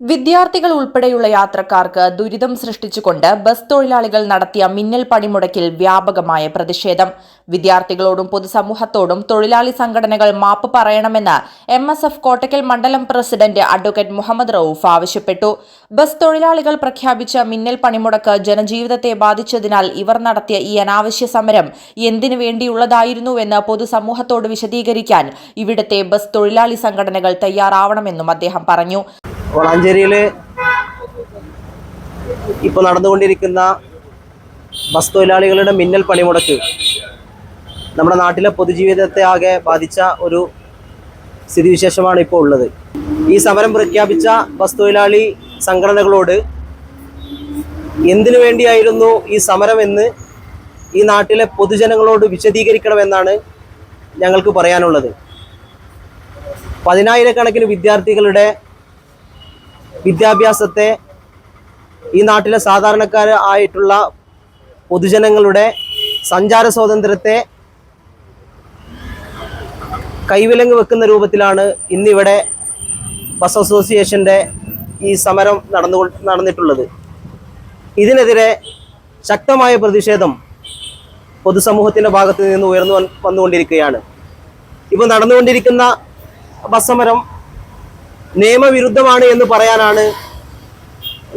വിദ്യാർത്ഥികൾ ഉൾപ്പെടെയുള്ള യാത്രക്കാർക്ക് ദുരിതം സൃഷ്ടിച്ചുകൊണ്ട് ബസ് തൊഴിലാളികൾ നടത്തിയ മിന്നൽ പണിമുടക്കിൽ വ്യാപകമായ പ്രതിഷേധം. വിദ്യാർത്ഥികളോടും പൊതുസമൂഹത്തോടും തൊഴിലാളി സംഘടനകൾ മാപ്പ് പറയണമെന്ന് എം എസ് എഫ് കോട്ടക്കൽ മണ്ഡലം പ്രസിഡന്റ് അഡ്വക്കേറ്റ് മുഹമ്മദ് റൌഫ് ആവശ്യപ്പെട്ടു. ബസ് തൊഴിലാളികൾ പ്രഖ്യാപിച്ച മിന്നൽ പണിമുടക്ക് ജനജീവിതത്തെ ബാധിച്ചതിനാൽ ഇവർ നടത്തിയ ഈ അനാവശ്യ സമരം എന്തിനു വേണ്ടിയുള്ളതായിരുന്നുവെന്ന് പൊതുസമൂഹത്തോട് വിശദീകരിക്കാൻ ഇവിടുത്തെ ബസ് തൊഴിലാളി സംഘടനകൾ തയ്യാറാവണമെന്നും അദ്ദേഹം പറഞ്ഞു. വളാഞ്ചേരിയിൽ ഇപ്പോൾ നടന്നുകൊണ്ടിരിക്കുന്ന ബസ് തൊഴിലാളികളുടെ മിന്നൽ പണിമുടക്ക് നമ്മുടെ നാട്ടിലെ പൊതുജീവിതത്തെ ആകെ ബാധിച്ച ഒരു സ്ഥിതിവിശേഷമാണ് ഇപ്പോൾ ഉള്ളത്. ഈ സമരം പ്രഖ്യാപിച്ച ബസ് തൊഴിലാളി സംഘടനകളോട് എന്തിനു വേണ്ടിയായിരുന്നു ഈ സമരമെന്ന് ഈ നാട്ടിലെ പൊതുജനങ്ങളോട് വിശദീകരിക്കണമെന്നാണ് ഞങ്ങൾക്ക് പറയാനുള്ളത്. പതിനായിരക്കണക്കിന് വിദ്യാർത്ഥികളുടെ വിദ്യാഭ്യാസത്തെ ഈ നാട്ടിലെ സാധാരണക്കാർ ആയിട്ടുള്ള പൊതുജനങ്ങളുടെ സഞ്ചാര സ്വാതന്ത്ര്യത്തെ കൈവിലങ്ങ് വെക്കുന്ന രൂപത്തിലാണ് ഇന്നിവിടെ ബസ് അസോസിയേഷന്റെ ഈ സമരം നടന്നു നടന്നിട്ടുള്ളത്. ഇതിനെതിരെ ശക്തമായ പ്രതിഷേധം പൊതുസമൂഹത്തിന്റെ ഭാഗത്ത് നിന്ന് ഉയർന്നു വന്ന് വന്നുകൊണ്ടിരിക്കുകയാണ്. ഇപ്പോൾ നടന്നുകൊണ്ടിരിക്കുന്ന ബസ് സമരം നിയമവിരുദ്ധമാണ് എന്ന് പറയാനാണ്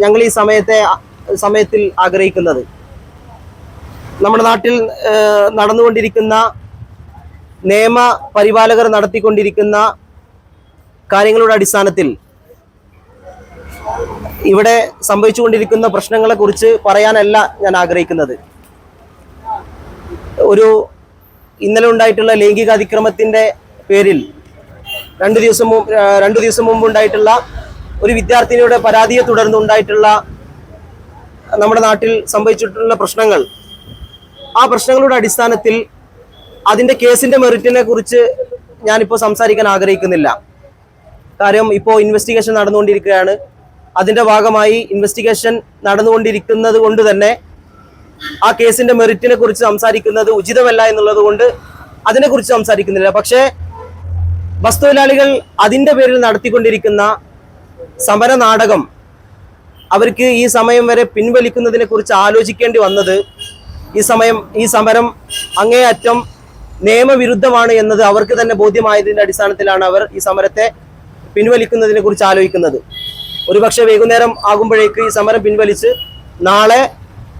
ഞങ്ങൾ ഈ സമയത്തെ സമയത്തിൽ ആഗ്രഹിക്കുന്നത്. നമ്മുടെ നാട്ടിൽ നടന്നുകൊണ്ടിരിക്കുന്ന നിയമ പരിപാലകർ നടത്തിക്കൊണ്ടിരിക്കുന്ന കാര്യങ്ങളുടെ അടിസ്ഥാനത്തിൽ ഇവിടെ സംഭവിച്ചുകൊണ്ടിരിക്കുന്ന പ്രശ്നങ്ങളെ കുറിച്ച് പറയാനല്ല ഞാൻ ആഗ്രഹിക്കുന്നത്. ഒരു ഇന്നലെ ഉണ്ടായിട്ടുള്ള ലൈംഗിക അതിക്രമത്തിന്റെ പേരിൽ രണ്ടു ദിവസം രണ്ടു ദിവസം മുമ്പ് ഉണ്ടായിട്ടുള്ള ഒരു വിദ്യാർത്ഥിനിയുടെ പരാതിയെ തുടർന്ന് ഉണ്ടായിട്ടുള്ള നമ്മുടെ നാട്ടിൽ സംഭവിച്ചിട്ടുള്ള പ്രശ്നങ്ങൾ. ആ പ്രശ്നങ്ങളുടെ അടിസ്ഥാനത്തിൽ അതിന്റെ കേസിന്റെ മെറിറ്റിനെ കുറിച്ച് ഞാനിപ്പോൾ സംസാരിക്കാൻ ആഗ്രഹിക്കുന്നില്ല. കാര്യം ഇപ്പോൾ ഇൻവെസ്റ്റിഗേഷൻ നടന്നുകൊണ്ടിരിക്കുകയാണ്. അതിന്റെ ഭാഗമായി ഇൻവെസ്റ്റിഗേഷൻ നടന്നുകൊണ്ടിരിക്കുന്നത് കൊണ്ട് തന്നെ ആ കേസിന്റെ മെറിറ്റിനെ കുറിച്ച് സംസാരിക്കുന്നത് ഉചിതമല്ല എന്നുള്ളത് കൊണ്ട് അതിനെക്കുറിച്ച് സംസാരിക്കുന്നില്ല. പക്ഷേ ബസ് തൊഴിലാളികൾ അതിന്റെ പേരിൽ നടത്തിക്കൊണ്ടിരിക്കുന്ന സമര നാടകം അവർക്ക് ഈ സമയം വരെ പിൻവലിക്കുന്നതിനെ കുറിച്ച് ആലോചിക്കേണ്ടി വന്നത് ഈ സമയം ഈ സമരം അങ്ങേയറ്റം നിയമവിരുദ്ധമാണ് എന്നത് അവർക്ക് തന്നെ ബോധ്യമായതിന്റെ അടിസ്ഥാനത്തിലാണ് അവർ ഈ സമരത്തെ പിൻവലിക്കുന്നതിനെ കുറിച്ച് ആലോചിക്കുന്നത്. ഒരുപക്ഷെ വൈകുന്നേരം ആകുമ്പോഴേക്ക് ഈ സമരം പിൻവലിച്ച് നാളെ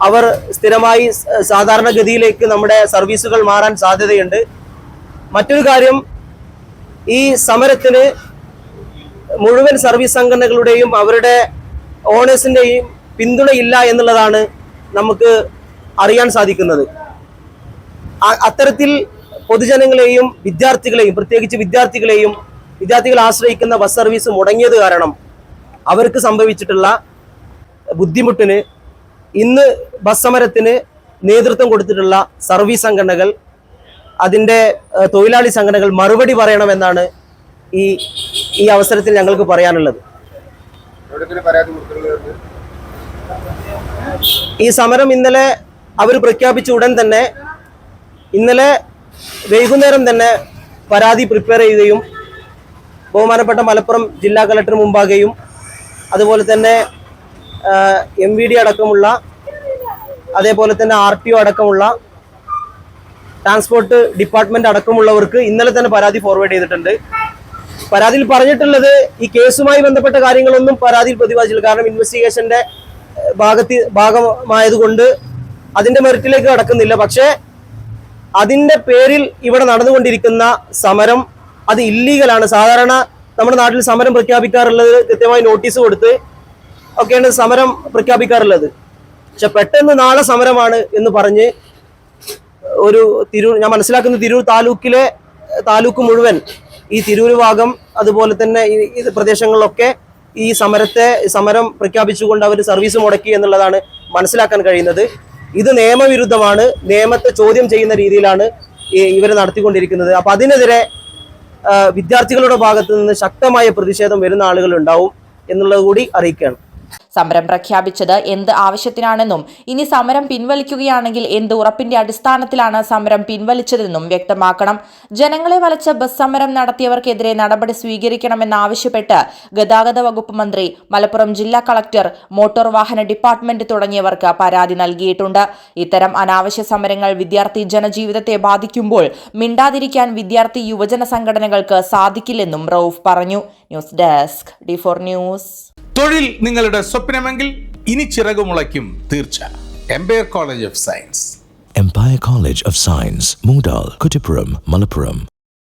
അവർ സ്ഥിരമായി സാധാരണഗതിയിലേക്ക് നമ്മുടെ സർവീസുകൾ മാറാൻ സാധ്യതയുണ്ട്. മറ്റൊരു കാര്യം ഈ സമരത്തിന് മുഴുവൻ സർവീസ് സംഘടനകളുടെയും അവരുടെ ഓണേഴ്സിന്റെയും പിന്തുണയില്ല എന്നുള്ളതാണ് നമുക്ക് അറിയാൻ സാധിക്കുന്നത്. അത്തരത്തിൽ പൊതുജനങ്ങളെയും വിദ്യാർത്ഥികളെയും പ്രത്യേകിച്ച് വിദ്യാർത്ഥികളെയും വിദ്യാർത്ഥികൾ ആശ്രയിക്കുന്ന ബസ് സർവീസ് മുടങ്ങിയത് കാരണം അവർക്ക് സംഭവിച്ചിട്ടുള്ള ബുദ്ധിമുട്ടിന് ഇന്ന് ബസ് സമരത്തിന് നേതൃത്വം കൊടുത്തിട്ടുള്ള സർവീസ് സംഘടനകൾ അതിന്റെ തൊഴിലാളി സംഘടനകൾ മറുപടി പറയണമെന്നാണ് ഈ ഈ അവസരത്തിൽ ഞങ്ങൾക്ക് പറയാനുള്ളത്. ഈ സമരം ഇന്നലെ അവർ പ്രഖ്യാപിച്ച ഉടൻ തന്നെ ഇന്നലെ വൈകുന്നേരം തന്നെ പരാതി പ്രിപ്പയർ ചെയ്യുകയും ബഹുമാനപ്പെട്ട മലപ്പുറം ജില്ലാ കളക്ടർ മുമ്പാകെയും അതുപോലെ തന്നെ എം വി ഡി അടക്കമുള്ള അതേപോലെ തന്നെ ആർ ടി ഒ അടക്കമുള്ള ട്രാൻസ്പോർട്ട് ഡിപ്പാർട്ട്മെന്റ് അടക്കമുള്ളവർക്ക് ഇന്നലെ തന്നെ പരാതി ഫോർവേഡ് ചെയ്തിട്ടുണ്ട്. പരാതിയിൽ പറഞ്ഞിട്ടുള്ളത് ഈ കേസുമായി ബന്ധപ്പെട്ട കാര്യങ്ങളൊന്നും പരാതിയിൽ പ്രതിപാദിച്ചില്ല കാരണം ഇൻവെസ്റ്റിഗേഷന്റെ ഭാഗത്തി ഭാഗമായതുകൊണ്ട് അതിന്റെ മെറിറ്റിലേക്ക് കടക്കുന്നില്ല. പക്ഷേ അതിന്റെ പേരിൽ ഇവിടെ നടന്നുകൊണ്ടിരിക്കുന്ന സമരം അത് ഇല്ലീഗലാണ് സാധാരണ നമ്മുടെ നാട്ടിൽ സമരം പ്രഖ്യാപിക്കാറുള്ളത് കൃത്യമായി നോട്ടീസ് കൊടുത്ത് ഒക്കെയാണ് സമരം പ്രഖ്യാപിക്കാറുള്ളത്. പക്ഷെ പെട്ടെന്ന് നാളെ സമരമാണ് എന്ന് പറഞ്ഞ് ഒരു തിരൂർ ഞാൻ മനസ്സിലാക്കുന്ന തിരൂർ താലൂക്കിലെ താലൂക്ക് മുഴുവൻ ഈ തിരൂർ ഭാഗം അതുപോലെ തന്നെ ഈ പ്രദേശങ്ങളിലൊക്കെ ഈ സമരത്തെ സമരം പ്രഖ്യാപിച്ചുകൊണ്ട് അവർ സർവീസ് മുടക്കി എന്നുള്ളതാണ് മനസ്സിലാക്കാൻ കഴിയുന്നത്. ഇത് നിയമവിരുദ്ധമാണ്. നിയമത്തെ ചോദ്യം ചെയ്യുന്ന രീതിയിലാണ് ഇവർ നടത്തിക്കൊണ്ടിരിക്കുന്നത്. അപ്പൊ അതിനെതിരെ വിദ്യാർത്ഥികളുടെ ഭാഗത്ത് നിന്ന് ശക്തമായ പ്രതിഷേധം വരുന്ന ആളുകൾ ഉണ്ടാവും എന്നുള്ളത് കൂടി അറിയിക്കുകയാണ്. സമരം പ്രഖ്യാപിച്ചത് എന്ത് ആവശ്യത്തിനാണെന്നും ഇനി സമരം പിൻവലിക്കുകയാണെങ്കിൽ എന്ത് ഉറപ്പിന്റെ അടിസ്ഥാനത്തിലാണ് സമരം പിൻവലിച്ചതെന്നും വ്യക്തമാക്കണം. ജനങ്ങളെ വലച്ച ബസ് സമരം നടത്തിയവർക്കെതിരെ നടപടി സ്വീകരിക്കണമെന്നാവശ്യപ്പെട്ട് ഗതാഗത വകുപ്പ് മന്ത്രി മലപ്പുറം ജില്ലാ കളക്ടർ മോട്ടോർ വാഹന ഡിപ്പാർട്ട്മെന്റ് തുടങ്ങിയവർക്ക് പരാതി നൽകിയിട്ടുണ്ട്. ഇത്തരം അനാവശ്യ സമരങ്ങൾ വിദ്യാർത്ഥി ജനജീവിതത്തെ ബാധിക്കുമ്പോൾ മിണ്ടാതിരിക്കാൻ വിദ്യാർത്ഥി യുവജന സംഘടനകൾക്ക് സാധിക്കില്ലെന്നും റൌഫ് പറഞ്ഞു. News desk D four news. തൊഴിൽ നിങ്ങളുടെ സ്വപ്നമെങ്കിൽ ഇനി ചിറകു മുളയ്ക്കും തീർച്ച. Empire college of science Empire college of science Moodal Kuttippuram Malappuram